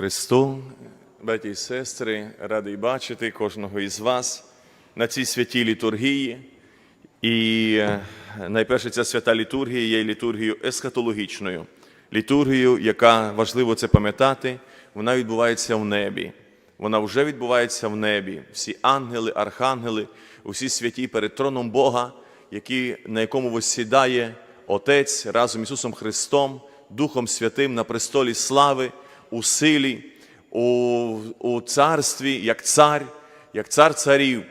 Христу, браті і сестри, радий бачити кожного із вас на цій святій літургії. І е, найперше, ця свята літургія є літургією есхатологічною, літургією, яка важливо це пам'ятати, вона відбувається в небі. Вона вже відбувається в небі. Всі ангели, архангели, усі святі перед троном Бога, які, на якому восідає Отець разом з Ісусом Христом, Духом Святим на престолі слави, у силі, у, у царстві, як цар, як цар царів,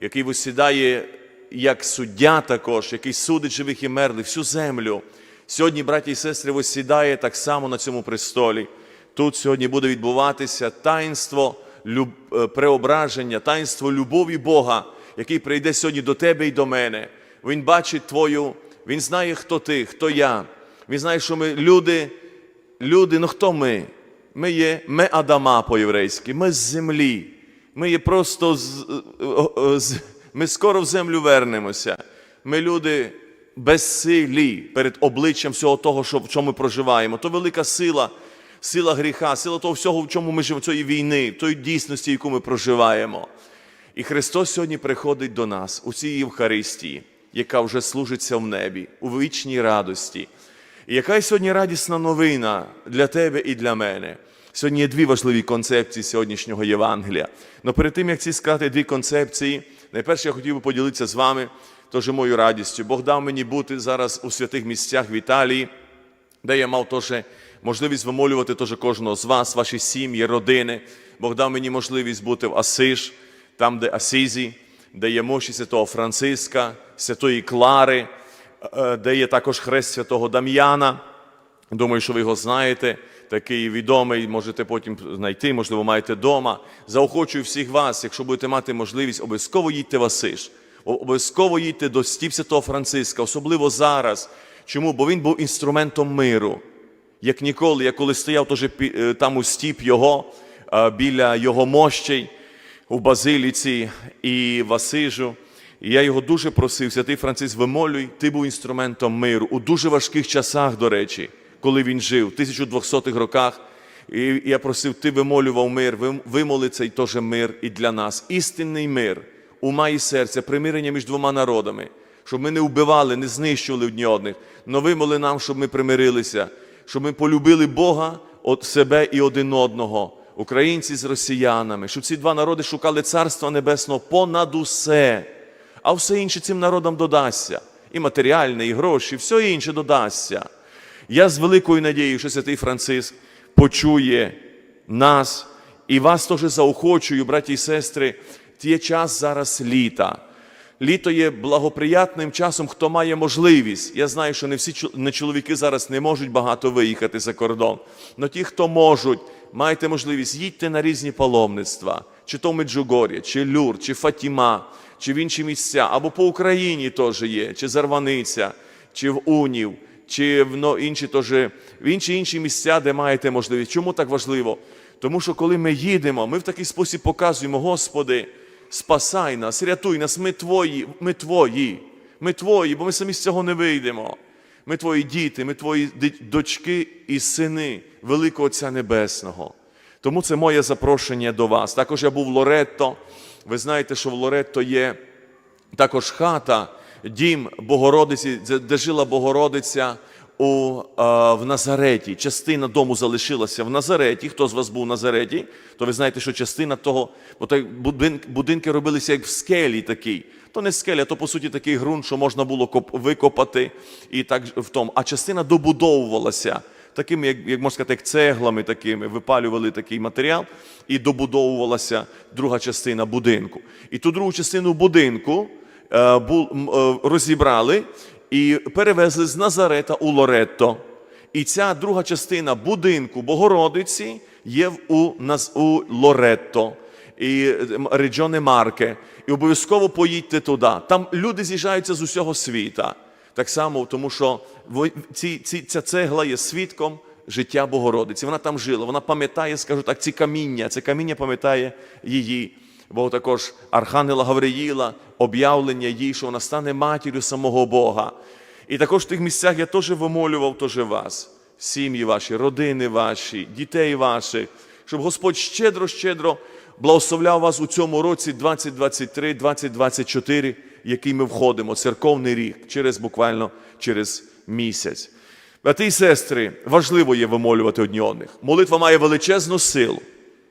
який висідає як суддя також, який судить живих і мерлих, всю землю. Сьогодні, браті і сестри, висідає так само на цьому престолі. Тут сьогодні буде відбуватися таїнство люб... е, преображення, таїнство любові Бога, який прийде сьогодні до тебе і до мене. Він бачить твою, він знає, хто ти, хто я. Він знає, що ми люди, люди, ну хто ми? Ми є ме Адама по-єврейськи, ми з землі. Ми є просто з, е, з, ми скоро в землю вернемося. Ми люди безсилі перед обличчям всього того, що, в чому ми проживаємо. То велика сила, сила гріха, сила того всього, в чому ми живемо, цієї війни, тої дійсності, яку ми проживаємо. І Христос сьогодні приходить до нас у цій Євхаристії, яка вже служиться в небі, у вічній радості. І яка сьогодні радісна новина для тебе і для мене? Сьогодні є дві важливі концепції сьогоднішнього Євангелія. Але перед тим, як ці сказати дві концепції, найперше я хотів би поділитися з вами теж мою радістю. Бог дав мені бути зараз у святих місцях в Італії, де я мав теж можливість вимолювати теж кожного з вас, ваші сім'ї, родини. Бог дав мені можливість бути в Асиш, там, де Асізі, де є мощі святого Франциска, святої Клари, е, де є також хрест святого Дам'яна. Думаю, що ви його знаєте. Такий відомий, можете потім знайти, можливо, маєте вдома. Заохочую всіх вас, якщо будете мати можливість, обов'язково їдьте в Асиш. Обов'язково їдьте до стіп Святого Франциска, особливо зараз. Чому? Бо він був інструментом миру. Як ніколи, я коли стояв теж е, там у стіп його, е, біля його мощей у Базиліці і в Асижу, і я його дуже просив, святий Франциск, вимолюй, ти був інструментом миру у дуже важких часах, до речі, коли він жив, в 1200-х роках. І я просив, ти вимолював мир, вимоли цей теж мир і для нас. Істинний мир, ума і серця, примирення між двома народами, щоб ми не вбивали, не знищували одні одних. Но вимоли нам, щоб ми примирилися, щоб ми полюбили Бога, от себе і один одного, українці з росіянами, щоб ці два народи шукали Царства Небесного понад усе, а все інше цим народам додасться. І матеріальне, і гроші, все інше додасться. Я з великою надією, що святий Франциск почує нас і вас теж заохочую, браті і сестри, є час зараз літа. Літо є благоприятним часом, хто має можливість. Я знаю, що не всі не чоловіки зараз не можуть багато виїхати за кордон. Але ті, хто можуть, маєте можливість, їдьте на різні паломництва, чи то Меджугор'я, чи Люр, чи Фатіма, чи в інші місця, або по Україні теж є, чи Зарваниця, чи в Унів, чи в інші теж, в інші інші місця, де маєте можливість. Чому так важливо? Тому що коли ми їдемо, ми в такий спосіб показуємо, Господи, спасай нас, рятуй нас, ми твої, ми твої, ми твої, бо ми самі з цього не вийдемо. Ми твої діти, ми твої дочки і сини Великого Отця Небесного. Тому це моє запрошення до вас. Також я був в Лоретто. Ви знаєте, що в Лоретто є також хата, дім Богородиці, де- жила Богородиця у, а, в Назареті. Частина дому залишилася в Назареті. Хто з вас був в Назареті, то ви знаєте, що частина того, бо так будин- будинки робилися як в скелі такий. То не скеля, то по суті такий ґрунт, що можна було викопати і так в тому. А частина добудовувалася такими, як, як можна сказати, як цеглами такими, випалювали такий матеріал, і добудовувалася друга частина будинку. І ту другу частину будинку е, е, розібрали і перевезли з Назарета у Лоретто. І ця друга частина будинку Богородиці є у, нас, у Лоретто і е, Реджоне Марке. І обов'язково поїдьте туди. Там люди з'їжджаються з усього світа. Так само, тому що ці, ці, ця цегла є свідком життя Богородиці. Вона там жила, вона пам'ятає, скажу так, ці каміння. Це каміння пам'ятає її. Бо також Архангела Гавриїла, об'явлення їй, що вона стане матір'ю самого Бога. І також в тих місцях я теж вимолював теж вас, сім'ї ваші, родини ваші, дітей ваших, щоб Господь щедро-щедро благословляв вас у цьому році 2023-2024, який ми входимо, церковний рік, через буквально через місяць. Брати і сестри, важливо є вимолювати одні одних. Молитва має величезну силу,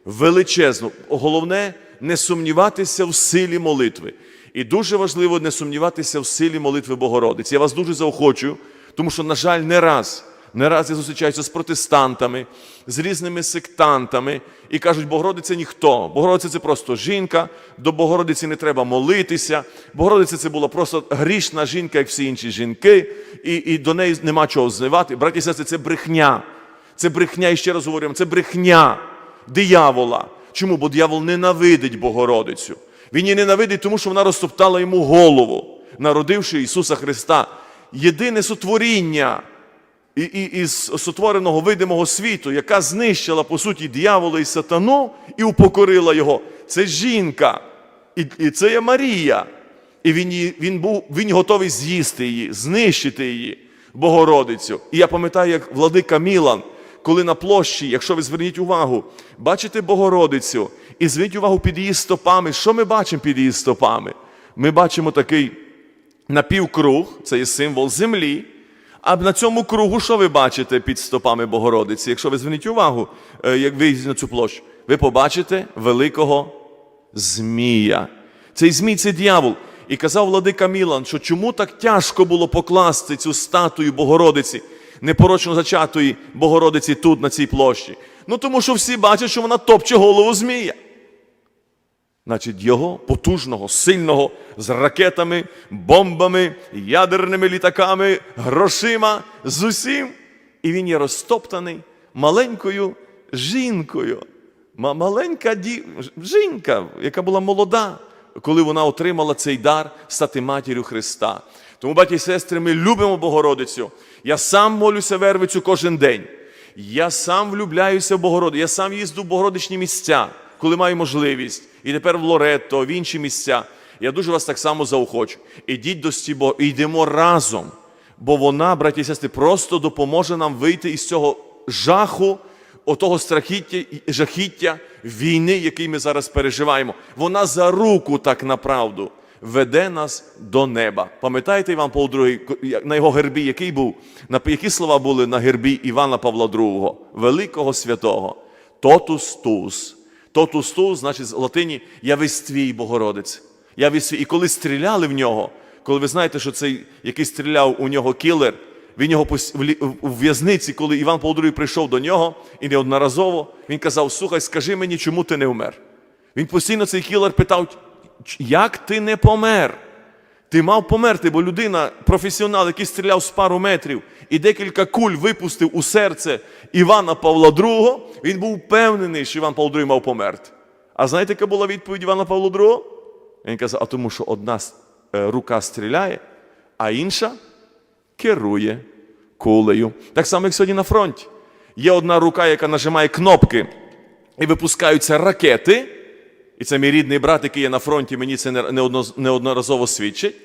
величезну. Головне не сумніватися в силі молитви. І дуже важливо не сумніватися в силі молитви Богородиці. Я вас дуже заохочую, тому що, на жаль, не раз, не раз я зустрічаюся з протестантами, з різними сектантами і кажуть, Богородиця ніхто. Богородиця це просто жінка, до Богородиці не треба молитися. Богородиця це була просто грішна жінка, як всі інші жінки, і, і до неї нема чого знивати. Браті і сестри, це брехня. Це брехня, і ще раз говоримо, це брехня диявола. Чому? Бо диявол ненавидить Богородицю. Він її ненавидить, тому що вона розтоптала йому голову, народивши Ісуса Христа. Єдине сотворіння із сотвореного видимого світу, яка знищила, по суті, диявола і сатану і упокорила його, це жінка. І, це є Марія. І він, він, був, він готовий з'їсти її, знищити її, Богородицю. І я пам'ятаю, як владика Мілан, коли на площі, якщо ви зверніть увагу, бачите Богородицю і зверніть увагу під її стопами. Що ми бачимо під її стопами? Ми бачимо такий напівкруг, це є символ землі. А на цьому кругу, що ви бачите під стопами Богородиці? Якщо ви зверніть увагу, е, як ви на цю площу, ви побачите великого Змія. Цей Змій це дьявол. І казав владика Мілан, що чому так тяжко було покласти цю статую Богородиці, непорочно зачатої Богородиці тут, на цій площі. Ну тому що всі бачать, що вона топче голову Змія. Значить, його потужного, сильного, з ракетами, бомбами, ядерними літаками, грошима, з усім. І він є розтоптаний маленькою жінкою. Маленька ді... жінка, яка була молода, коли вона отримала цей дар стати матір'ю Христа. Тому, батьки і сестри, ми любимо Богородицю. Я сам молюся Вервицю кожен день. Я сам влюбляюся в Богородицю. Я сам їзду в Богородичні місця, коли маю можливість. І тепер в Лоретто, в інші місця. Я дуже вас так само заохочу. Ідіть до Стібо, і йдемо разом. Бо вона, браті і сестри, просто допоможе нам вийти із цього жаху, отого страхіття, жахіття війни, який ми зараз переживаємо. Вона за руку так направду веде нас до неба. Пам'ятаєте Іван Павло II, на його гербі, який був, які слова були на гербі Івана Павла II, великого святого? Тотус тус. Тотус тус, значить, з латині я весь твій Богородець. Я весь свій. І коли стріляли в нього, коли ви знаєте, що цей, який стріляв у нього кілер, він його в в'язниці, коли Іван Павло II прийшов до нього, і неодноразово він казав: Слухай, скажи мені, чому ти не вмер? Він постійно цей кілер питав, «Ч- як ти не помер? Ти мав померти, бо людина, професіонал, який стріляв з пару метрів і декілька куль випустив у серце Івана Павла II, він був впевнений, що Іван Павло II мав померти. А знаєте, яка була відповідь Івана Павла II? Він казав, а тому що одна е, рука стріляє, а інша керує кулею. Так само, як сьогодні на фронті. Є одна рука, яка нажимає кнопки, і випускаються ракети. І це мій рідний брат, який є на фронті, мені це неодноразово свідчить.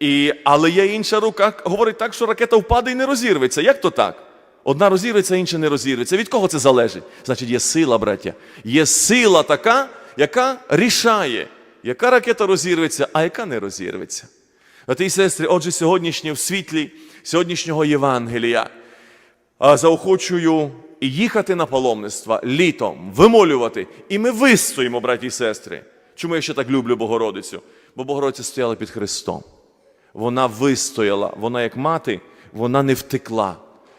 І, але є інша рука, говорить так, що ракета впаде і не розірветься. Як то так? Одна розірветься, інша не розірветься. Від кого це залежить? Значить, є сила, браття. Є сила така, яка рішає, яка ракета розірветься, а яка не розірветься. Брати і сестри, отже, сьогоднішнє в світлі сьогоднішнього Євангелія заохочую їхати на паломництва літом, вимолювати. І ми вистоїмо, браті і сестри. Чому я ще так люблю Богородицю? Бо Богородиця стояла під Христом. Вона вистояла, вона як мати, вона не втекла.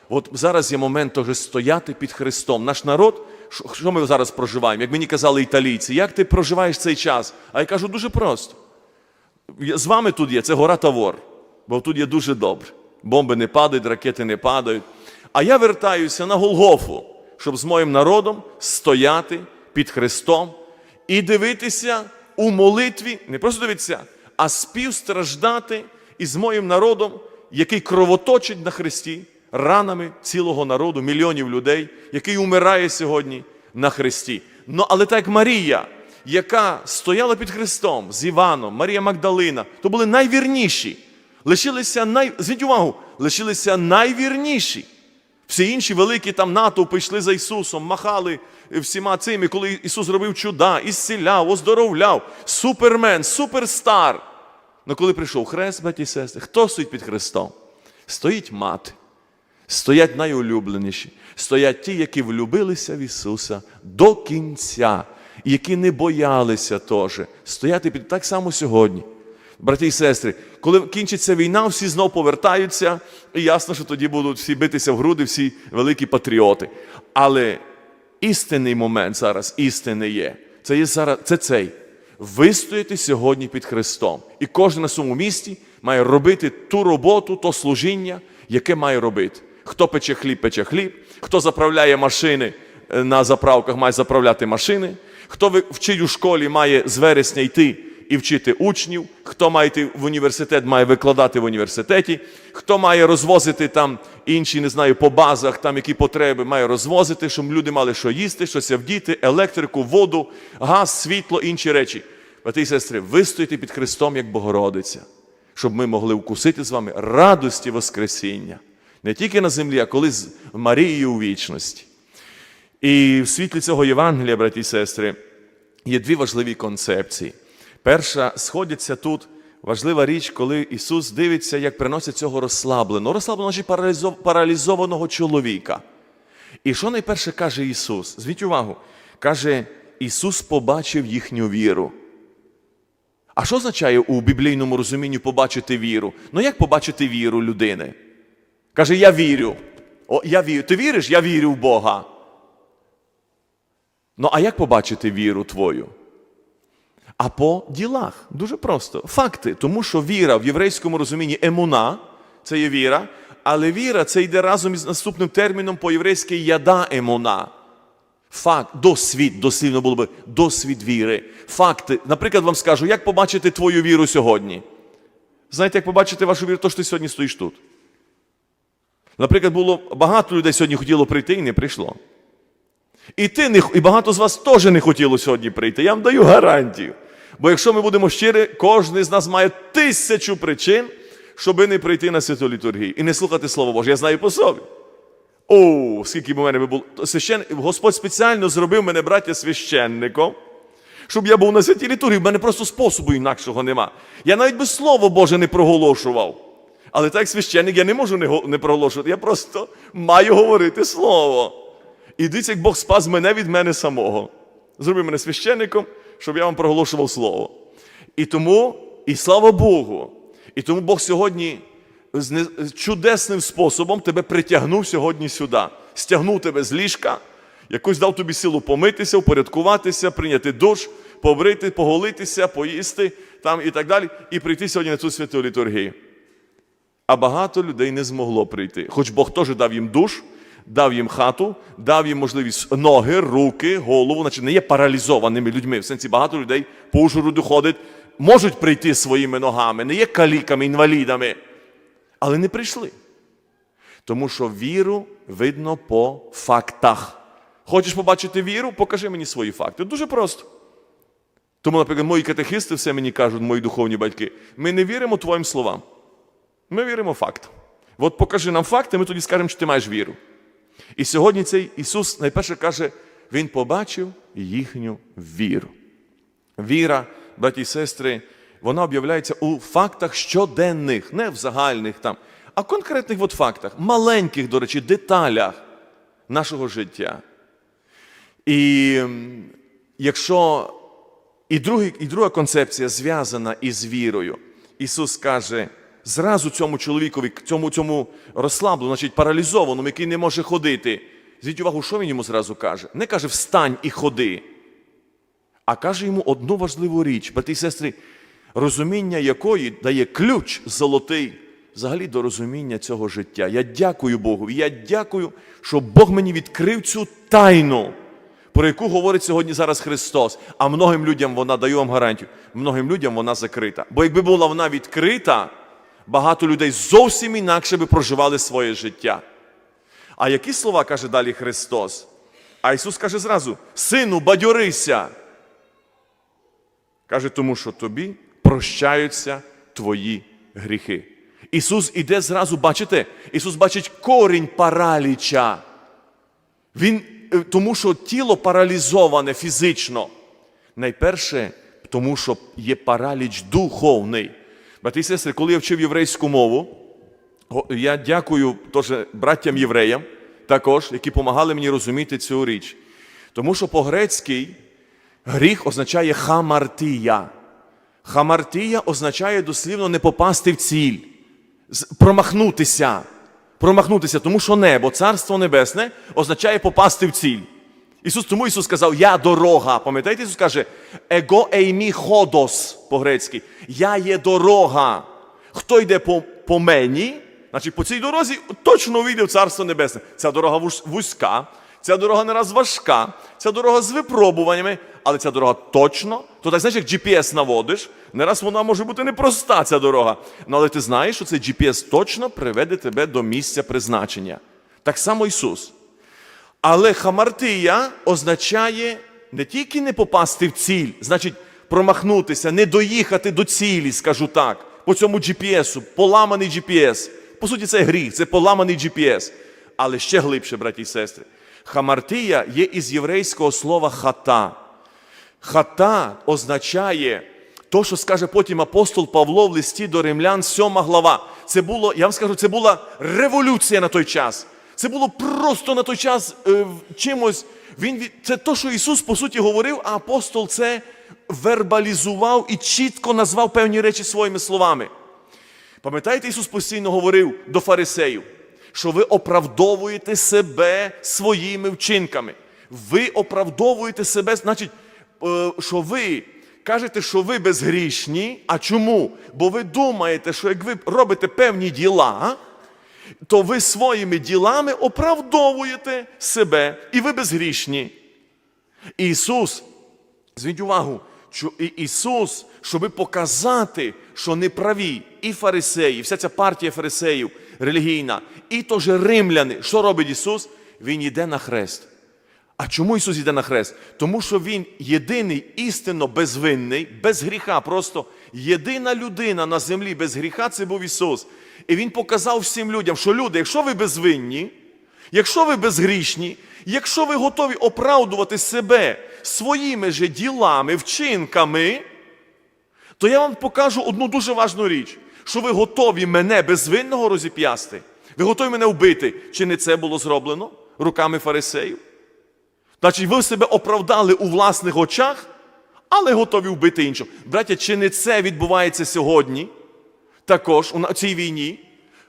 От зараз є момент теж стояти під Христом. Наш народ, що ми зараз проживаємо? Як мені казали італійці, як ти проживаєш цей час? А я кажу дуже просто. З вами тут є, це гора Тавор, бо тут є дуже добре. Бомби не падають, ракети не падають. А я вертаюся на Голгофу, щоб з моїм народом стояти під Христом і дивитися у молитві, не просто дивитися, а співстраждати із моїм народом, який кровоточить на Христі ранами цілого народу, мільйонів людей, який умирає сьогодні на Христі. Ну, але так як Марія, яка стояла під Христом з Іваном, Марія Магдалина, то були найвірніші. Лишилися най... Увагу, лишилися найвірніші. Всі інші великі там натовпи йшли за Ісусом, махали всіма цими, коли Ісус робив чуда, ісціляв, оздоровляв, супермен, суперстар. Ну коли прийшов хрест, браті і сестри, хто стоїть під Христом? Стоїть мати. Стоять найулюбленіші, стоять ті, які влюбилися в Ісуса до кінця, які не боялися теж. Стояти під так само сьогодні. Браті і сестри, коли кінчиться війна, всі знов повертаються, і ясно, що тоді будуть всі битися в груди, всі великі патріоти. Але істинний момент зараз, істинний є. Це є зараз, це цей. Вистояти сьогодні під Христом. І кожен на своєму місці має робити ту роботу, то служіння, яке має робити. Хто пече хліб, пече хліб, хто заправляє машини е, на заправках, має заправляти машини, хто вчить у школі, має з вересня йти і вчити учнів, хто має йти в університет, має викладати в університеті, хто має розвозити там інші, не знаю, по базах, там які потреби, має розвозити, щоб люди мали що їсти, щось вдіти, електрику, воду, газ, світло, інші речі. Брати і сестри, вистояти під Христом як Богородиця, щоб ми могли вкусити з вами радості Воскресіння. Не тільки на землі, а коли з Марією у вічності. І в світлі цього Євангелія, браті і сестри, є дві важливі концепції. Перша, сходяться тут важлива річ, коли Ісус дивиться, як приносять цього розслабленого, розслабленого чи паралізованого чоловіка. І що найперше каже Ісус? Звіть увагу, каже, Ісус побачив їхню віру. А що означає у біблійному розумінні побачити віру? Ну як побачити віру людини? Каже, я вірю. О, я вірю. Ти віриш? Я вірю в Бога. Ну, а як побачити віру твою? А по ділах. Дуже просто. Факти. Тому що віра в єврейському розумінні емуна це є віра, але віра це йде разом із наступним терміном по-єврейськи яда емуна. Факт, досвід, дослівно було би досвід віри. Факти. Наприклад, вам скажу, як побачити твою віру сьогодні? Знаєте, як побачити вашу віру, то що ти сьогодні стоїш тут. Наприклад, було багато людей сьогодні хотіло прийти і не прийшло. І ти не, і багато з вас теж не хотіло сьогодні прийти. Я вам даю гарантію. Бо якщо ми будемо щирі, кожен з нас має тисячу причин, щоби не прийти на святу літургію і не слухати Слово Боже. Я знаю по собі. О, скільки б у мене було. Священ... Господь спеціально зробив мене, браття, священником, щоб я був на святій літургії. В мене просто способу інакшого нема. Я навіть би Слово Боже не проголошував. Але так священник я не можу не, не проголошувати. Я просто маю говорити Слово. І дивіться, як Бог спас мене від мене самого. Зробив мене священником, щоб я вам проголошував Слово. І тому, і слава Богу, і тому Бог сьогодні чудесним способом тебе притягнув сьогодні сюди, стягнув тебе з ліжка, якось дав тобі силу помитися, упорядкуватися, прийняти душ, побрити, поголитися, поїсти там і так далі, і прийти сьогодні на цю святу літургію. А багато людей не змогло прийти. Хоч Бог теж дав їм душ, дав їм хату, дав їм можливість ноги, руки, голову, значить не є паралізованими людьми. В сенсі багато людей по Ужгороду ходять, можуть прийти своїми ногами, не є каліками, інвалідами, але не прийшли. Тому що віру видно по фактах. Хочеш побачити віру? Покажи мені свої факти. Дуже просто. Тому, наприклад, мої катехисти все мені кажуть, мої духовні батьки, ми не віримо твоїм словам. Ми віримо фактам. От покажи нам факти, ми тоді скажемо, що ти маєш віру. І сьогодні цей Ісус найперше каже, Він побачив їхню віру. Віра, браті і сестри, вона об'являється у фактах щоденних, не в загальних там, а конкретних от фактах, маленьких, до речі, деталях нашого життя. І якщо і, другий, і друга концепція зв'язана із вірою. Ісус каже, зразу цьому чоловікові, цьому, цьому розслабленому, значить паралізованому, який не може ходити. Звіть увагу, що він йому зразу каже? Не каже встань і ходи, а каже йому одну важливу річ, брати і сестри, розуміння якої дає ключ золотий взагалі до розуміння цього життя. Я дякую Богу. І я дякую, що Бог мені відкрив цю тайну, про яку говорить сьогодні зараз Христос. А многим людям вона даю вам гарантію, многим людям вона закрита. Бо якби була вона відкрита, багато людей зовсім інакше би проживали своє життя. А які слова каже далі Христос? А Ісус каже зразу: Сину, бадьорися. Каже, тому що тобі прощаються твої гріхи. Ісус іде зразу, бачите, Ісус бачить корінь параліча. Він е, тому що тіло паралізоване фізично. Найперше, тому що є параліч духовний. Брати і сестри, коли я вчив єврейську мову, Я дякую теж браттям євреям, також, які допомагали мені розуміти цю річ. Тому що по-грецьки гріх означає хамартія. Хамартія означає дослівно не попасти в ціль, промахнутися. Промахнутися, тому що небо, царство небесне, означає попасти в ціль. Ісус, тому Ісус сказав, я дорога. Пам'ятаєте, Ісус каже, его еймі ходос по-грецьки. Я є дорога. Хто йде по, по мені, значить по цій дорозі точно увійде в Царство Небесне. Ця дорога вузька, ця дорога не раз важка, ця дорога з випробуваннями, але ця дорога точно, то так знаєш, як GPS наводиш, не раз вона може бути непроста, ця дорога. Ну, але ти знаєш, що цей GPS точно приведе тебе до місця призначення. Так само Ісус. Але хамартия означає не тільки не попасти в ціль, значить промахнутися, не доїхати до цілі, скажу так, по цьому GPS, поламаний GPS. По суті, це гріх, це поламаний GPS. Але ще глибше, браті і сестри. Хамартия є із єврейського слова хата. Хата означає то, що скаже потім апостол Павло в листі до римлян, 7 глава. Це було, я вам скажу, це була революція на той час. Це було просто на той час е, чимось. Він, це то, що Ісус по суті говорив, а апостол це вербалізував і чітко назвав певні речі своїми словами. Пам'ятаєте, Ісус постійно говорив до фарисеїв, що ви оправдовуєте себе своїми вчинками. Ви оправдовуєте себе, значить, е, що ви кажете, що ви безгрішні. А чому? Бо ви думаєте, що як ви робите певні діла, то ви своїми ділами оправдовуєте себе, і ви безгрішні. Ісус Зверніть увагу, Ісус, щоб показати, що не праві і фарисеї, вся ця партія фарисеїв релігійна, і теж римляни, що робить Ісус? Він йде на хрест. А чому Ісус йде на хрест? Тому що Він єдиний істинно безвинний, без гріха, просто єдина людина на землі без гріха це був Ісус. І Він показав всім людям, що люди, якщо ви безвинні, Якщо ви безгрішні, якщо ви готові оправдувати себе своїми же ділами, вчинками, то я вам покажу одну дуже важну річ, що ви готові мене безвинного розіп'ясти. Ви готові мене вбити. Чи не це було зроблено руками фарисеїв? Значить, ви себе оправдали у власних очах, але готові вбити іншого. Браття, чи не це відбувається сьогодні? Також у цій війні,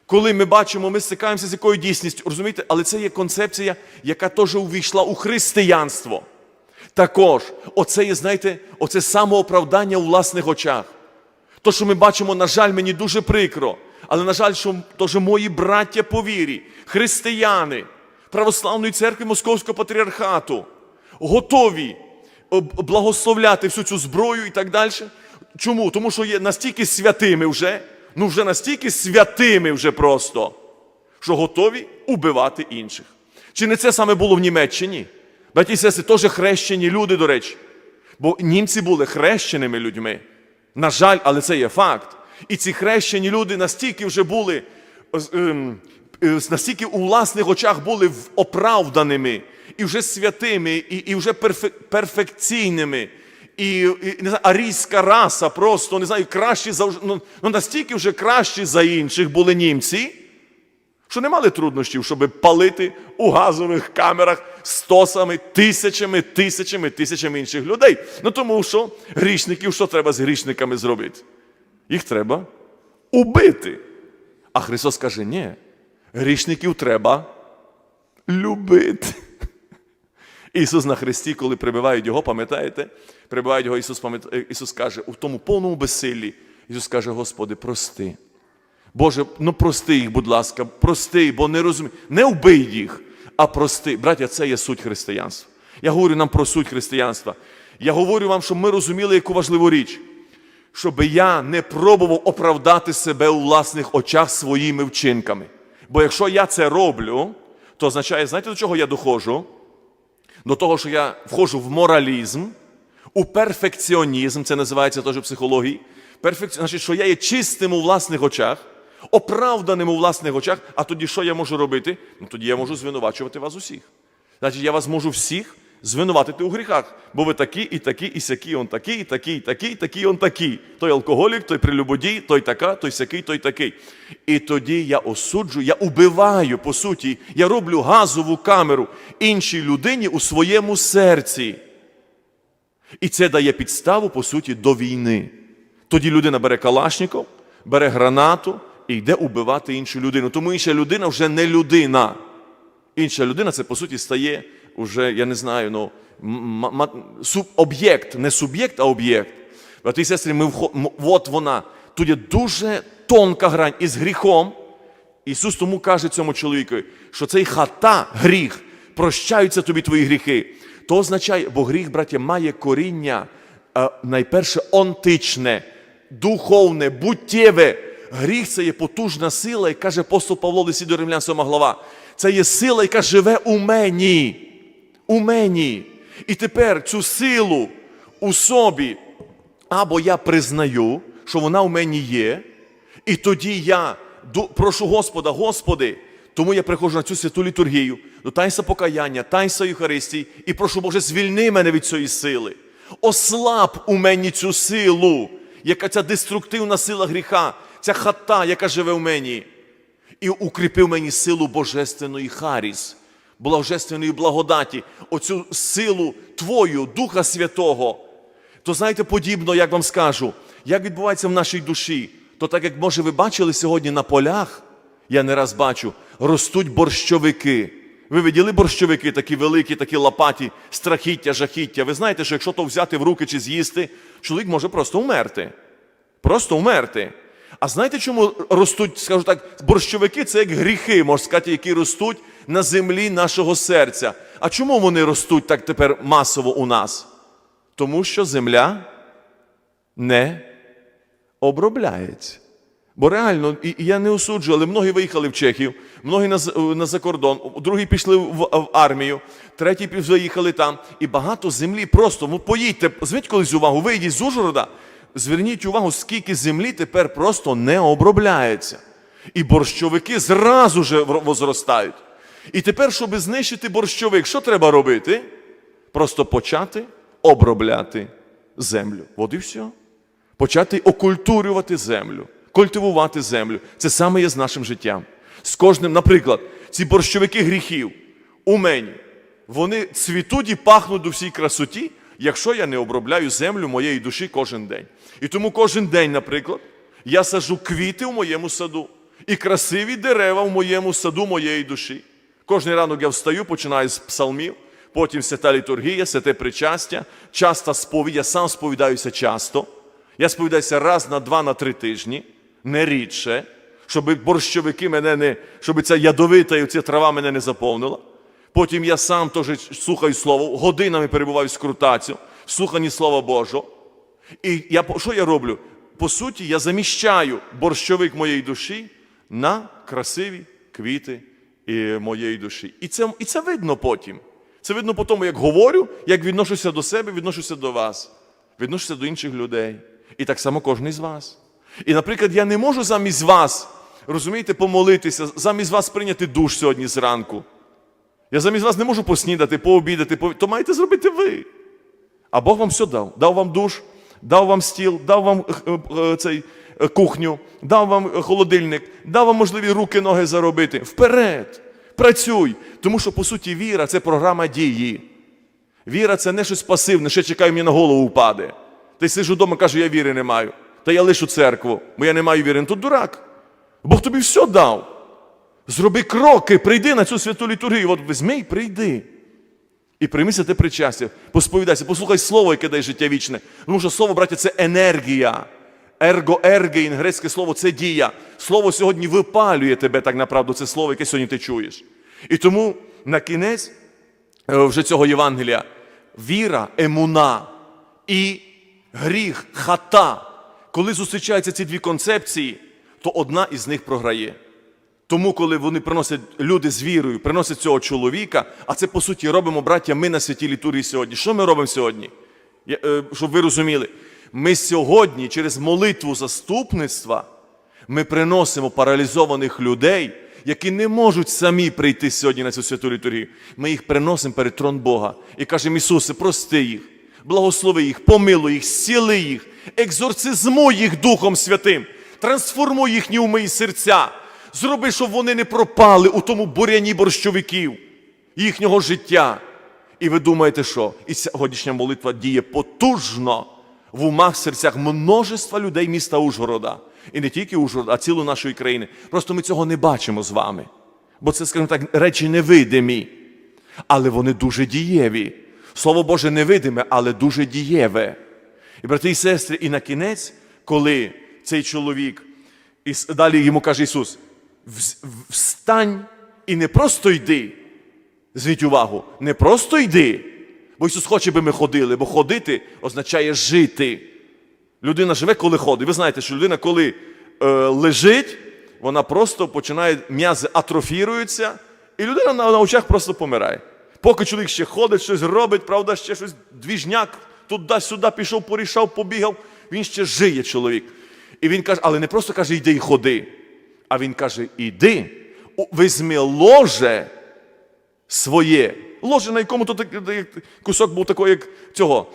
коли ми бачимо, ми стикаємося з якою дійсністю, розумієте, але це є концепція, яка теж увійшла у християнство. Також, оце є, знаєте, оце самооправдання у власних очах. То, що ми бачимо, на жаль, мені дуже прикро, але, на жаль, що теж мої браття по вірі, християни Православної церкви Московського патріархату готові благословляти всю цю зброю і так далі. Чому? Тому що є настільки святими вже, ну вже настільки святими вже просто, що готові убивати інших. Чи не це саме було в Німеччині? Браті і сестри, теж хрещені люди, до речі. Бо німці були хрещеними людьми. На жаль, але це є факт. І ці хрещені люди настільки вже були, ем, е, настільки у власних очах були оправданими, і вже святими, і, і вже перфекційними. І, і не знаю, арійська раса просто, не знаю, кращі за ну, ну настільки вже кращі за інших були німці, що не мали труднощів, щоб палити у газових камерах стосами, тисячами, тисячами, тисячами інших людей. Ну тому що грішників, що треба з грішниками зробити? Їх треба убити. А Христос каже, ні, грішників треба любити. Ісус на Христі, коли прибивають його, пам'ятаєте? Прибивають його, Ісус, пам'ятає, Ісус каже, у тому повному безсиллі, Ісус каже, Господи, прости. Боже, ну прости їх, будь ласка, прости, бо не розумію. Не вбий їх, а прости. Браття, це є суть християнства. Я говорю нам про суть християнства. Я говорю вам, щоб ми розуміли яку важливу річ. Щоб я не пробував оправдати себе у власних очах своїми вчинками. Бо якщо я це роблю, то означає, знаєте, до чого я доходжу? До того, що я входжу в моралізм, у перфекціонізм, це називається теж в психології. Перфекці... Значить, що я є чистим у власних очах, оправданим у власних очах, а тоді що я можу робити? Ну тоді я можу звинувачувати вас усіх. Значить, я вас можу всіх звинуватити у гріхах, бо ви такі, і такі, і сякі, он такий, і такий, і такий, і такий, он такий. Той алкоголік, той прелюбодій, той така, той сякий, той такий. І тоді я осуджую, я убиваю, по суті, я роблю газову камеру іншій людині у своєму серці. І це дає підставу, по суті, до війни. Тоді людина бере калашников, бере гранату і йде убивати іншу людину. Тому інша людина вже не людина. Інша людина це, по суті, стає уже, я не знаю, ну, об'єкт, не суб'єкт, а об'єкт. Брати і сестри, ми вхо- м- от вона. Тут є дуже тонка грань із гріхом. Ісус тому каже цьому чоловікові, що цей хата, гріх, прощаються тобі твої гріхи. То означає, бо гріх, браття, має коріння е, найперше онтичне, духовне, буттєве. Гріх це є потужна сила, як каже апостол Павло Лисі до Римлян 7 глава. Це є сила, яка живе у мені. У мені. І тепер цю силу у собі або я признаю, що вона у мені є, і тоді я прошу Господа, Господи, тому я приходжу на цю святу літургію, до таїнства покаяння, таїнства Євхаристії, і прошу, Боже, звільни мене від цієї сили. Ослаб у мені цю силу, яка ця деструктивна сила гріха, ця хата, яка живе в мені. І укріпив мені силу божественної Харіс, божественної благодаті, оцю силу Твою, Духа Святого. То знаєте, подібно, як вам скажу, як відбувається в нашій душі, то так як може ви бачили сьогодні на полях, я не раз бачу, ростуть борщовики. Ви виділи борщовики, такі великі, такі лопаті, страхіття, жахіття. Ви знаєте, що якщо то взяти в руки чи з'їсти, чоловік може просто вмерти. Просто вмерти. А знаєте, чому ростуть, скажу так, борщовики це як гріхи, можна сказати, які ростуть на землі нашого серця. А чому вони ростуть так тепер масово у нас? Тому що земля не обробляється. Бо реально, і я не осуджую, але многі виїхали в Чехію, многі на, з- на закордон, другі пішли в, в армію, треті виїхали там. І багато землі просто, ну поїдьте, зверніть колись увагу, вийдіть з Ужгорода, зверніть увагу, скільки землі тепер просто не обробляється. І борщовики зразу же возростають. І тепер, щоб знищити борщовик, що треба робити? Просто почати обробляти землю. От і все. Почати окультурювати землю, культивувати землю. Це саме є з нашим життям. З кожним, наприклад, ці борщовики гріхів у мені, вони цвітуть і пахнуть у всій красоті, якщо я не обробляю землю моєї душі кожен день. І тому кожен день, наприклад, я сажу квіти в моєму саду і красиві дерева в моєму саду моєї душі. Кожний ранок я встаю, починаю з псалмів, потім свята літургія, святе причастя, часта сповідь, я сам сповідаюся часто. Я сповідаюся раз на два, на три тижні, не рідше, щоб борщовики мене не, щоб ця ядовита і ця трава мене не заповнила. Потім я сам теж слухаю слово, годинами перебуваю в скрутацію, в слуханні Слова Божого. І я, що я роблю? По суті, я заміщаю борщовик моєї душі на красиві квіти моєї душі. І це, і це видно потім. Це видно по тому, як говорю, як відношуся до себе, відношуся до вас, відношуся до інших людей. І так само кожен із вас. І, наприклад, я не можу замість вас, розумієте, помолитися, замість вас прийняти душ сьогодні зранку. Я замість вас не можу поснідати, пообідати, по... то маєте зробити ви. А Бог вам все дав. Дав вам душ, дав вам стіл, дав вам е, е, цей, е, кухню, дав вам холодильник, дав вам можливі руки, ноги заробити. Вперед! Працюй! Тому що, по суті, віра це програма дії. Віра це не щось пасивне, ще чекаю, мені на голову впаде. Ти сижу вдома, кажу, я віри не маю. Та я лишу церкву, бо я не маю віри. Ну, Тут дурак. Бог тобі все дав. Зроби кроки, прийди на цю святу літургію. От візьми і прийди. І прийми те причастя, посповідайся, послухай слово, яке дає життя вічне. Тому що слово, браття, це енергія. Ерго ергейн, грецьке слово це дія. Слово сьогодні випалює тебе так направду, це слово, яке сьогодні ти чуєш. І тому на кінець е, вже цього Євангелія віра, емуна і гріх, хата. Коли зустрічаються ці дві концепції, то одна із них програє. Тому, коли вони приносять люди з вірою, приносять цього чоловіка, а це по суті робимо, браття, ми на святій літургії сьогодні. Що ми робимо сьогодні? Е, Щоб ви розуміли, ми сьогодні через молитву заступництва ми приносимо паралізованих людей які не можуть самі прийти сьогодні на цю святу літургію. Ми їх приносимо перед трон Бога і кажемо, Ісусе, прости їх, благослови їх, помилуй їх, зціли їх, екзорцизмуй їх Духом Святим, трансформуй їхні уми і серця, зроби, щоб вони не пропали у тому буряні борщовиків їхнього життя. І ви думаєте, що? І сьогоднішня молитва діє потужно в умах, серцях множества людей міста Ужгорода. І не тільки Ужгорода, а цілу нашої країни. Просто ми цього не бачимо з вами. Бо це, скажімо так, речі невидимі, але вони дуже дієві. Слово Боже невидиме, але дуже дієве. І брати і сестри, і на кінець, коли цей чоловік, і далі йому каже Ісус: «Вз- встань і не просто йди, Зверніть увагу, не просто йди, бо Ісус хоче, би ми ходили, бо ходити означає жити. Людина живе, коли ходить. Ви знаєте, що людина, коли е, лежить, вона просто починає, м'язи атрофіруються, і людина на, на очах просто помирає. Поки чоловік ще ходить, щось робить, правда, ще щось двіжняк, туди-сюди пішов, порішав, побігав, він ще жиє чоловік. І він каже, але не просто каже, йди і ходи, а він каже, іди, візьми ложе своє. Ложе, на якому то кусок був такий, як цього.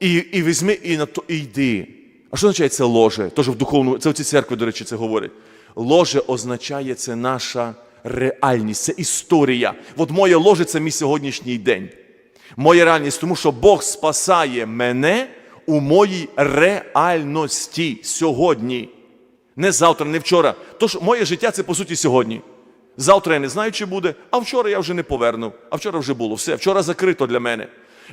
І, і візьми, і на то і йди. А що означає це ложе? Тож в духовному, це в цій церкві, до речі, це говорять. Ложе означає це наша реальність, це історія. От моє ложе це мій сьогоднішній день. Моя реальність, тому що Бог спасає мене у моїй реальності сьогодні. Не завтра, не вчора. Тож моє життя це по суті сьогодні. Завтра я не знаю, чи буде, а вчора я вже не поверну. А вчора вже було все. Вчора закрито для мене.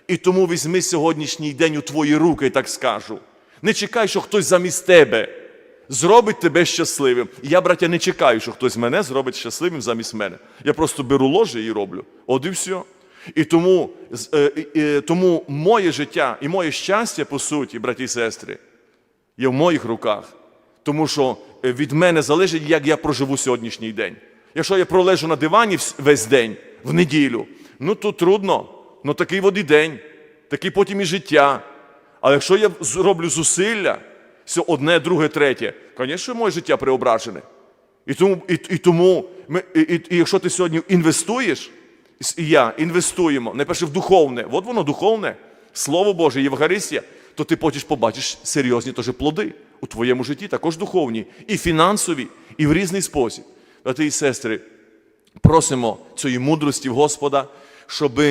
І тому візьми сьогоднішній день у твої руки, так скажу. Не чекай, що хтось замість тебе зробить тебе щасливим. Я, браття, не чекаю, що хтось мене зробить щасливим замість мене. Я просто беру ложе і роблю. От і все. І тому, е, тому моє життя і моє щастя, по суті, браті і сестри, є в моїх руках. Тому що е, від мене залежить, як я проживу сьогоднішній день. Якщо я пролежу на дивані весь день в неділю, ну то трудно. Ну такий і день, такий потім і життя. Але якщо я зроблю зусилля, все одне, друге, третє, звісно, моє життя преображене. І тому, і, і тому ми, і, і, і якщо ти сьогодні інвестуєш, і я інвестуємо, найперше в духовне, от воно духовне, Слово Боже, Євхаристія, то ти потім побачиш серйозні теж плоди у твоєму житті, також духовні, і фінансові, і в різний спосіб. Брати і сестри, просимо цієї мудрості в Господа, щоб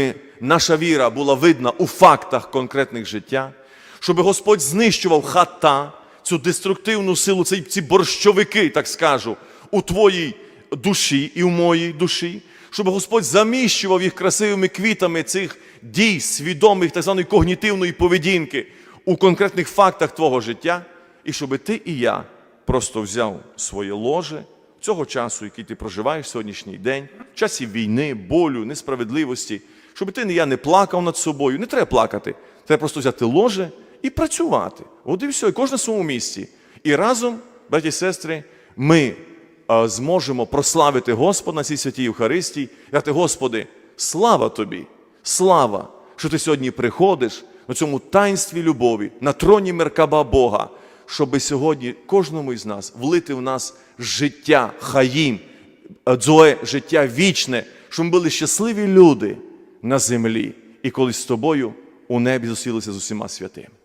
наша віра була видна у фактах конкретних життя, щоб Господь знищував хата, цю деструктивну силу, ці, борщовики, так скажу, у твоїй душі і в моїй душі, щоб Господь заміщував їх красивими квітами цих дій, свідомих так званої когнітивної поведінки у конкретних фактах твого життя, і щоб ти і я просто взяв своє ложе цього часу, який ти проживаєш сьогоднішній день, в часі війни, болю, несправедливості, щоб ти і я не плакав над собою. Не треба плакати. Треба просто взяти ложе і працювати. От і все, і кожен на своєму місці. І разом, браті і сестри, ми е, зможемо прославити Господа на цій святій Євхаристії сказати, Господи, слава Тобі, слава, що ти сьогодні приходиш на цьому таїнстві любові, на троні Меркаба Бога, щоби сьогодні кожному із нас влити в нас життя, хаїм, е, дзоє, життя вічне, щоб ми були щасливі люди на землі і колись з тобою у небі зустрілися з усіма святими.